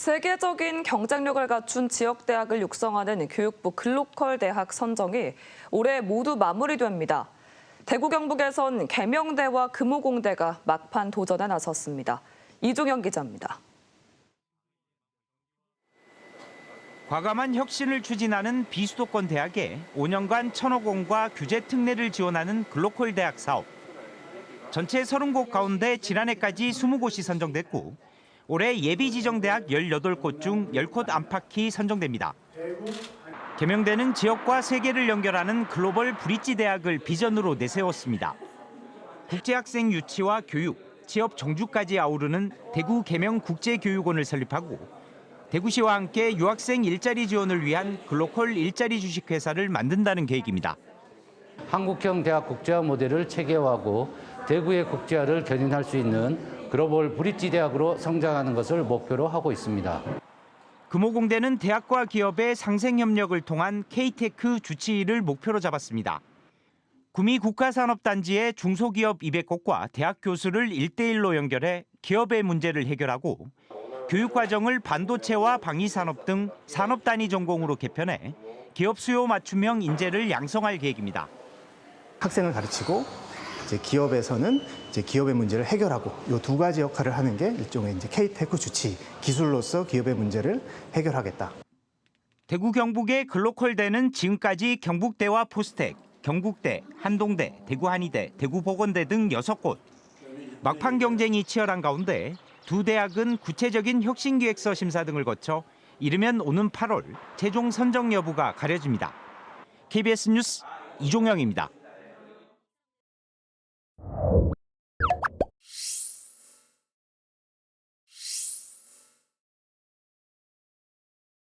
세계적인 경쟁력을 갖춘 지역 대학을 육성하는 교육부 글로컬 대학 선정이 올해 모두 마무리됩니다. 대구 경북에선 계명대와 금호공대가 막판 도전에 나섰습니다. 이종영 기자입니다. 과감한 혁신을 추진하는 비수도권 대학에 5년간 천억 원과 규제 특례를 지원하는 글로컬 대학 사업. 전체 30곳 가운데 지난해까지 20곳이 선정됐고 올해 예비 지정 대학 18곳 중 10곳 안팎이 선정됩니다. 개명대는 지역과 세계를 연결하는 글로벌 브릿지 대학을 비전으로 내세웠습니다. 국제학생 유치와 교육, 취업 정주까지 아우르는 대구 개명 국제교육원을 설립하고 대구시와 함께 유학생 일자리 지원을 위한 글로컬 일자리 주식회사를 만든다는 계획입니다. 한국형 대학 국제화 모델을 체계화하고 대구의 국제화를 견인할 수 있는 글로벌 브릿지 대학으로 성장하는 것을 목표로 하고 있습니다. 금호공대는 대학과 기업의 상생 협력을 통한 K테크 주치의를 목표로 잡았습니다. 구미 국가산업단지의 중소기업 200곳과 대학 교수를 1대1로 연결해 기업의 문제를 해결하고 교육과정을 반도체와 방위산업 등 산업 단위 전공으로 개편해 기업 수요 맞춤형 인재를 양성할 계획입니다. 학생을 가르치고 이제 기업에서는 이제 기업의 문제를 해결하고 이 두 가지 역할을 하는 게 일종의 이제 K테크 주치 기술로서 기업의 문제를 해결하겠다. 대구 경북의 글로컬대는 지금까지 경북대와 포스텍, 경북대, 한동대, 대구한의대, 대구보건대 등 6곳. 막판 경쟁이 치열한 가운데 두 대학은 구체적인 혁신기획서 심사 등을 거쳐 이르면 오는 8월 최종 선정 여부가 가려집니다. KBS 뉴스 이종영입니다.